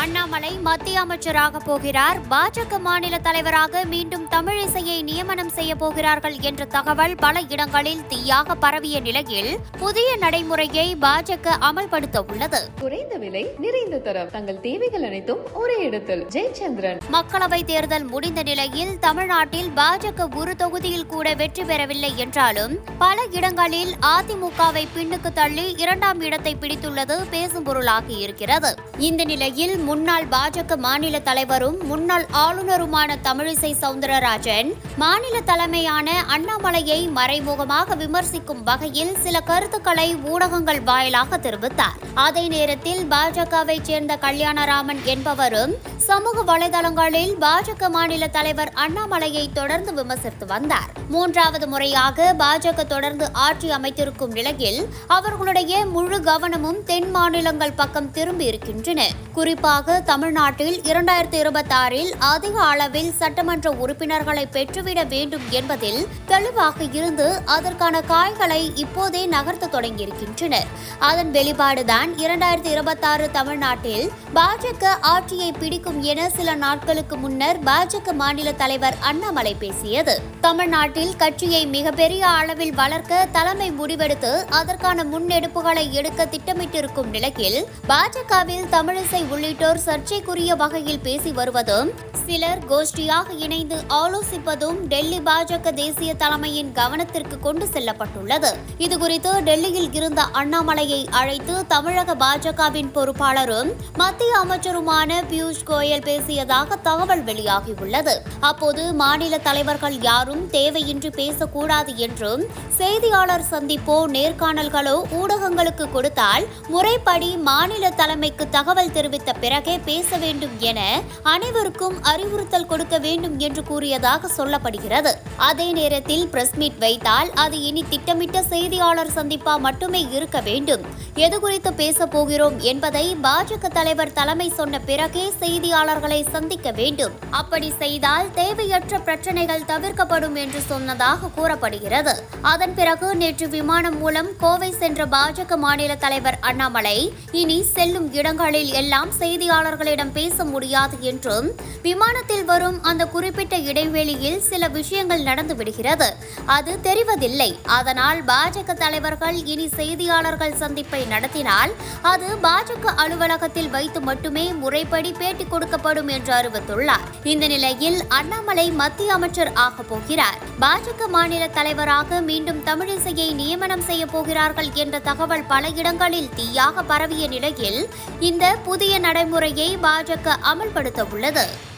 அண்ணாமலை மத்திய அமைச்சராக போகிறார். பாஜக மாநில தலைவராக மீண்டும் தமிழிசையை நியமனம் செய்ய போகிறார்கள் என்ற தகவல் பல இடங்களில் தீயாக பரவிய நிலையில் புதிய நடைமுறையை பாஜக அமல்படுத்த உள்ளது குறைந்த விலை நிறைந்த தரம். தங்கள் தேவைகள் அனைத்தும் ஒரே இடத்தில். ஜெயச்சந்திரன். மக்களவை தேர்தல் முடிந்த நிலையில் தமிழ்நாட்டில் பாஜக ஒரு தொகுதியில் கூட வெற்றி பெறவில்லை என்றாலும் பல இடங்களில் அதிமுகவை பின்னுக்கு தள்ளி இரண்டாம் இடத்தை பிடித்துள்ளது பேசும் பொருளாகி இருக்கிறது. இந்த நிலையில் முன்னாள் பாஜக மாநில தலைவரும் முன்னாள் ஆளுநருமான தமிழிசை சவுந்தரராஜன் மாநில தலைமையான அண்ணாமலையை மறைமுகமாக விமர்சிக்கும் வகையில் சில கருத்துக்களை ஊடகங்கள் வாயிலாக தெரிவித்தார். அதே நேரத்தில் பாஜகவை சேர்ந்த கல்யாணராமன் என்பவரும் சமூக வலைதளங்களில் பாஜக மாநில தலைவர் அண்ணாமலையை தொடர்ந்து விமர்சித்து வந்தார். மூன்றாவது முறையாக பாஜக தொடர்ந்து ஆட்சி அமைத்திருக்கும் நிலையில் அவர்களுடைய முழு கவனமும் தென் மாநிலங்கள் பக்கம் திரும்பி இருக்கின்றன. குறிப்பாக தமிழ்நாட்டில் இரண்டாயிரத்தி இருபத்தாறில் அதிக அளவில் சட்டமன்ற உறுப்பினர்களை பெற்றுவிட வேண்டும் என்பதில் தெளிவாக இருந்து அதற்கான காய்களை இப்போதே நகர்த்த தொடங்கியிருக்கின்றனர். அதன் வெளிப்பாடுதான் இரண்டாயிரத்தி இருபத்தாறு தமிழ்நாட்டில் பாஜக ஆட்சியை பிடிக்கும் என சில நாட்களுக்கு முன்னர் பாஜக மாநில தலைவர் அண்ணாமலை பேசியது. தமிழ்நாட்டில் கட்சியை மிகப்பெரிய அளவில் வளர்க்க தலைமை முடிவெடுத்து அதற்கான முன்னெடுப்புகளை எடுக்க திட்டமிட்டிருக்கும் நிலையில் பாஜகவில் தமிழிசை உள்ளிட்ட உள்ளிட்டோர் சர்ச்சைக்குரிய வகையில் பேசி வருவதும் சிலர் கோஷ்டியாக இணைந்து ஆலோசிப்பதும் டெல்லி பாஜக தேசிய தலைமையின் கவனத்திற்கு கொண்டு செல்லப்பட்டுள்ளது. இதுகுறித்து டெல்லியில் இருந்த அண்ணாமலையை அழைத்து தமிழக பாஜகவின் பொறுப்பாளரும் மத்திய அமைச்சருமான பியூஷ் கோயல் பேசியதாக தகவல் வெளியாகியுள்ளது. அப்போது மாநில தலைவர்கள் யாரும் தேவையின்றி பேசக்கூடாது என்றும் செய்தியாளர் சந்திப்போ நேர்காணல்களோ ஊடகங்களுக்கு கொடுத்தால் முறைப்படி மாநில தலைமைக்கு தகவல் தெரிவித்த பிறகே பேச வேண்டும் என அனைவருக்கும் அறிவுறுத்தல் கொடுக்க வேண்டும் என்று கூறியதாக சொல்லப்படுகிறது. அதே நேரத்தில் பிரஸ் மீட் வைத்தால் அது இனி திட்டமிட்ட செய்தியாளர் சந்திப்பா மட்டுமே இருக்க வேண்டும். எது குறித்து பேச போகிறோம் என்பதை பாஜக தலைவர் தலைமை சொன்ன பிறகே செய்தியாளர்களை சந்திக்க வேண்டும். அப்படி செய்தால் தேவையற்ற பிரச்சனைகள் தவிர்க்கப்படும் என்று சொன்னதாக கூறப்படுகிறது. அதன் பிறகு நேற்று விமானம் மூலம் கோவை சென்ற பாஜக மாநில தலைவர் அண்ணாமலை இனி செல்லும் இடங்களில் எல்லாம் செய்தியாளர்களிடம் பேச முடியாது என்றும் விமான விமானத்தில் வரும் அந்த குறிப்பிட்ட இடைவெளியில் சில விஷயங்கள் நடந்து விடுகிறது. அது தெரிவதில்லை. அதனால் பாஜக தலைவர்கள் இனி செய்தியாளர்கள் சந்திப்பை நடத்தினால் அது பாஜக அலுவலகத்தில் வைத்து மட்டுமே முறைப்படி பேட்டி கொடுக்கப்படும் என்று அறிவித்துள்ளார். இந்த நிலையில் அண்ணாமலை மத்திய அமைச்சர் ஆக போகிறார். பாஜக மாநில தலைவராக மீண்டும் தமிழிசையை நியமனம் செய்ய போகிறார்கள் என்ற தகவல் பல இடங்களில் தீயாக பரவிய நிலையில் இந்த புதிய நடைமுறையை பாஜக அமல்படுத்த உள்ளது